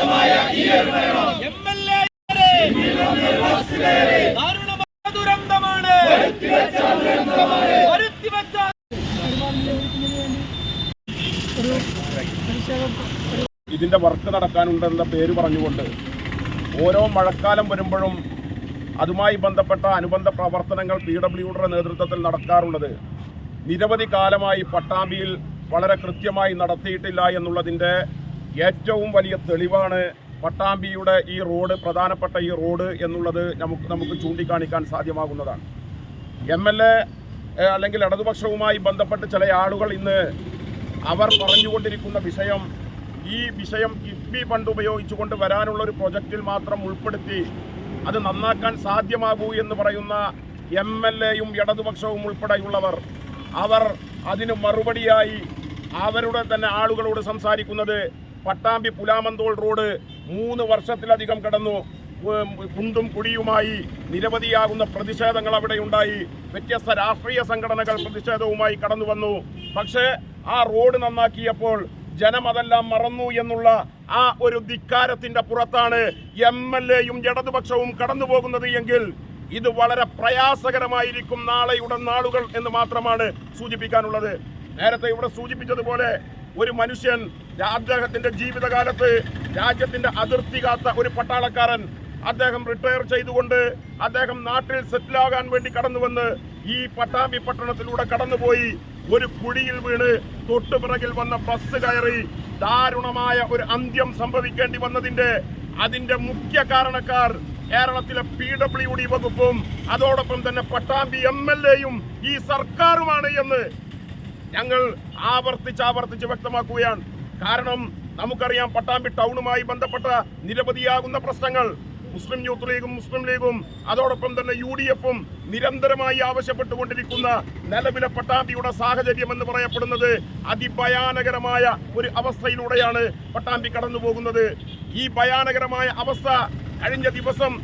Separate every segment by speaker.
Speaker 1: M L A ദാരുണമായ ദുരന്തമാണ്.
Speaker 2: ഇതിന്റെ വർക്ക് നടക്കാനുണ്ടെന്ന പേര് പറഞ്ഞുകൊണ്ട് ഓരോ മഴക്കാലം വരുമ്പോഴും അതുമായി ബന്ധപ്പെട്ട അനുബന്ധ പ്രവർത്തനങ്ങൾ പി ഡബ്ല്യുഡിയുടെ നേതൃത്വത്തിൽ നടക്കാറുള്ളത്. നിരവധി കാലമായി പട്ടാമ്പിയിൽ വളരെ കൃത്യമായി നടത്തിയിട്ടില്ല എന്നുള്ളതിന്റെ ഏറ്റവും വലിയ തെളിവാണ് പട്ടാമ്പിയുടെ ഈ റോഡ് പ്രധാനപ്പെട്ട ഈ റോഡ് എന്നുള്ളത് നമുക്ക് നമുക്ക് ചൂണ്ടിക്കാണിക്കാൻ സാധ്യമാകുന്നതാണ്. എം എൽ എ അല്ലെങ്കിൽ ഇടതുപക്ഷവുമായി ബന്ധപ്പെട്ട് ചില ആളുകൾ ഇന്ന് അവർ പറഞ്ഞുകൊണ്ടിരിക്കുന്ന വിഷയം ഈ വിഷയം കിഫ്ബി ഫണ്ട് ഉപയോഗിച്ചുകൊണ്ട് വരാനുള്ള ഒരു പ്രൊജക്റ്റിൽ മാത്രം ഉൾപ്പെടുത്തി അത് നന്നാക്കാൻ സാധ്യമാകൂ എന്ന് പറയുന്ന എം എൽ എയും ഇടതുപക്ഷവും ഉൾപ്പെടെയുള്ളവർ അവർ അതിന് മറുപടിയായി അവരുടെ തന്നെ ആളുകളോട് സംസാരിക്കുന്നത് പട്ടാമ്പി പുലാമന്തോൾ റോഡ് മൂന്ന് വർഷത്തിലധികം കടന്നു. കുണ്ടും കുടിയുമായി നിരവധിയാകുന്ന പ്രതിഷേധങ്ങൾ അവിടെ ഉണ്ടായി. വ്യത്യസ്ത രാഷ്ട്രീയ സംഘടനകൾ പ്രതിഷേധവുമായി കടന്നു വന്നു. പക്ഷേ ആ റോഡ് നന്നാക്കിയപ്പോൾ ജനം അതെല്ലാം മറന്നു എന്നുള്ള ആ ഒരു ധിക്കാരത്തിന്റെ പുറത്താണ് എം എൽ എയും ഇടതുപക്ഷവും കടന്നു പോകുന്നത് എങ്കിൽ ഇത് വളരെ പ്രയാസകരമായിരിക്കും നാളെയുടെ നാളുകൾ എന്ന് മാത്രമാണ് സൂചിപ്പിക്കാനുള്ളത്. നേരത്തെ ഇവിടെ സൂചിപ്പിച്ചതുപോലെ ഒരു മനുഷ്യൻ അദ്ദേഹത്തിന്റെ ജീവിതകാലത്ത് രാജ്യത്തിന്റെ അതിർത്തി കാത്ത ഒരു പട്ടാളക്കാരൻ അദ്ദേഹം റിട്ടയർ ചെയ്തുകൊണ്ട് അദ്ദേഹം നാട്ടിൽ സെറ്റിലാകാൻ വേണ്ടി കടന്നുവന്ന് ഈ പട്ടാമ്പി പട്ടണത്തിലൂടെ കടന്നുപോയി. ഒരു കുഴിയിൽ വീണ് തൊട്ടുപിറകിൽ വന്ന ബസ് കയറി ദാരുണമായ ഒരു അന്ത്യം സംഭവിക്കേണ്ടി വന്നതിന്റെ അതിന്റെ മുഖ്യ കാരണക്കാർ കേരളത്തിലെ പി ഡബ്ല്യു ഡി വകുപ്പും അതോടൊപ്പം തന്നെ പട്ടാമ്പി എം എൽ എയും ഈ സർക്കാരുമാണ് എന്ന് ഞങ്ങൾ ആവർത്തിച്ച് ആവർത്തിച്ച് വ്യക്തമാക്കുകയാണ്. കാരണം നമുക്കറിയാം പട്ടാമ്പി ടൗണുമായി ബന്ധപ്പെട്ട നിരവധിയാകുന്ന പ്രശ്നങ്ങൾ. മുസ്ലിം യൂത്ത് ലീഗും മുസ്ലിം ലീഗും അതോടൊപ്പം തന്നെ യു ഡി എഫും നിരന്തരമായി ആവശ്യപ്പെട്ടുകൊണ്ടിരിക്കുന്ന നിലവിലെ പട്ടാമ്പിയുടെ സാഹചര്യം എന്ന് പറയപ്പെടുന്നത് അതിഭയാനകരമായ ഒരു അവസ്ഥയിലൂടെയാണ് പട്ടാമ്പി കടന്നു പോകുന്നത് ഈ ഭയാനകരമായ അവസ്ഥ കഴിഞ്ഞ ദിവസം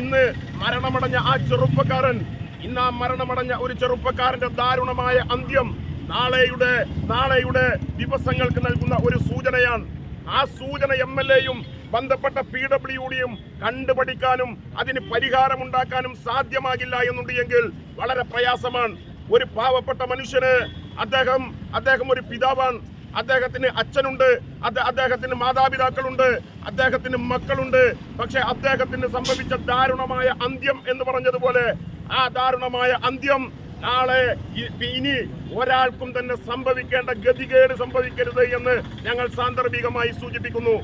Speaker 2: ഇന്ന് മരണമടഞ്ഞ ആ ചെറുപ്പക്കാരൻ ഇന്ന് ആ മരണമടഞ്ഞ ഒരു ചെറുപ്പക്കാരന്റെ ദാരുണമായ അന്ത്യം നാളെയുടെ നാളെയുടെ ദിവസങ്ങൾക്ക് നൽകുന്ന ഒരു സൂചനയാണ്. ആ സൂചന എം എൽ എയും ബന്ധപ്പെട്ട പി ഡബ്ല്യു ഡിയും കണ്ടുപഠിക്കാനും അതിന് പരിഹാരമുണ്ടാക്കാനും സാധ്യമാകില്ല എന്നുണ്ടെങ്കിൽ വളരെ പ്രയാസമാണ്. ഒരു പാവപ്പെട്ട മനുഷ്യന് അദ്ദേഹം അദ്ദേഹം ഒരു പിതാവാണ്. അദ്ദേഹത്തിന് അച്ഛനുണ്ട്. അദ്ദേഹത്തിന് മാതാപിതാക്കളുണ്ട്. അദ്ദേഹത്തിന് മക്കളുണ്ട്. പക്ഷെ അദ്ദേഹത്തിന് സംഭവിച്ച ദാരുണമായ അന്ത്യം എന്ന് പറഞ്ഞതുപോലെ ആ ദാരുണമായ അന്ത്യം നാളെ ഇനി ഒരാൾക്കും തന്നെ സംഭവിക്കേണ്ട ഗതികേട് സംഭവിക്കരുത് എന്ന് ഞങ്ങൾ സാന്ദർഭികമായി സൂചിപ്പിക്കുന്നു.